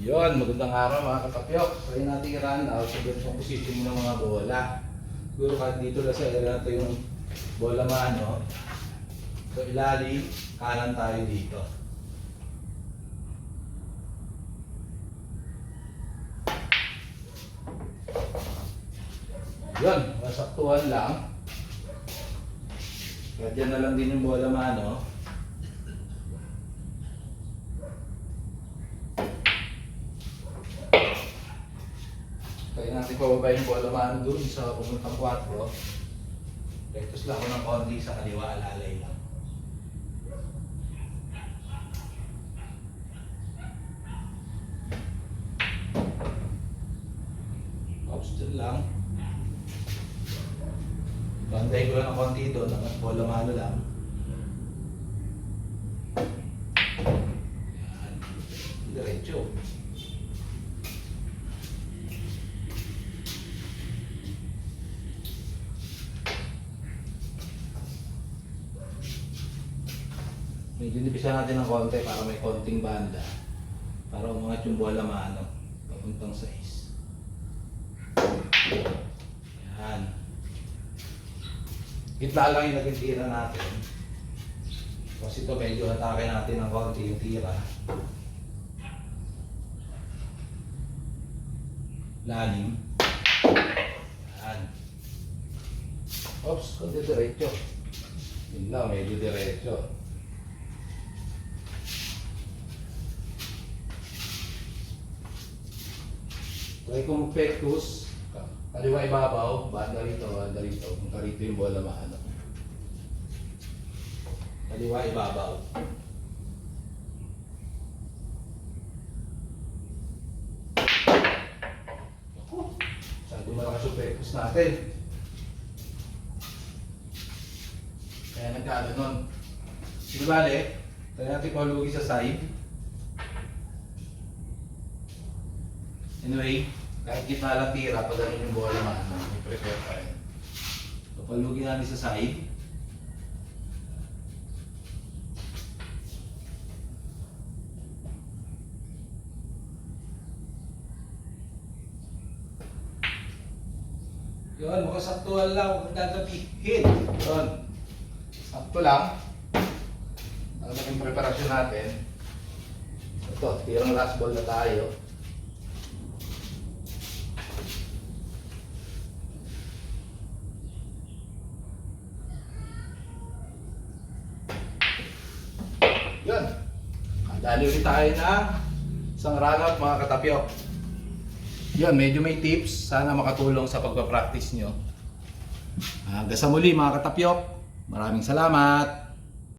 Yon, magandang araw mga katapyok. Try natin i-run out sa ganitong position mo ng mga bola. Siguro kahit dito lang sa area na ito yung bola mano. So ilalim, kanan tayo dito. Yon, masaktuhan lang. Kaya dyan na lang din yung bola mano. Kaya natin pababa yung bola mano doon sa pumuntang 4. Rectus lang ako ng konti sa kaliwa, alalay lang. Ops, dyan lang. Banday ko lang ng konti doon, ang bola mano lang. Yan. Diretso. Medyo nipisa natin ng konti para may konting banda. Para umangat yung bola maano. Papuntang sa is. Yan. Gitna lang yung naging tira natin. Kasi ito medyo atake natin ng konti yung tira. Lalim. Yan. Oops, kundi diretso. Yun lang, medyo diretso. Try kong pectus, kaliwa ibabaw, banda rito, banda rito, kung karito yung bola maano. Kaliwa ibabaw. Ako, Sabi malakas yung pectus natin. Kaya nagkano nun. Di bale, tayo natin palugi sa side. Anyway, kahit gitna lang tira, pag yung bola man, may prepare pa rin. Papalugin natin sa side. Yun, mukhang saktuhan lang, huwag gagabihin. Yun, sakto lang. Ang naging preparasyon natin. Ito, tirang last ball na tayo. Yan. Dali ulit tayo ng isang runout mga katapyok. Yan, medyo may tips. Sana makatulong sa pagpapractice nyo. Hanggang sa muli mga katapyok. Maraming salamat.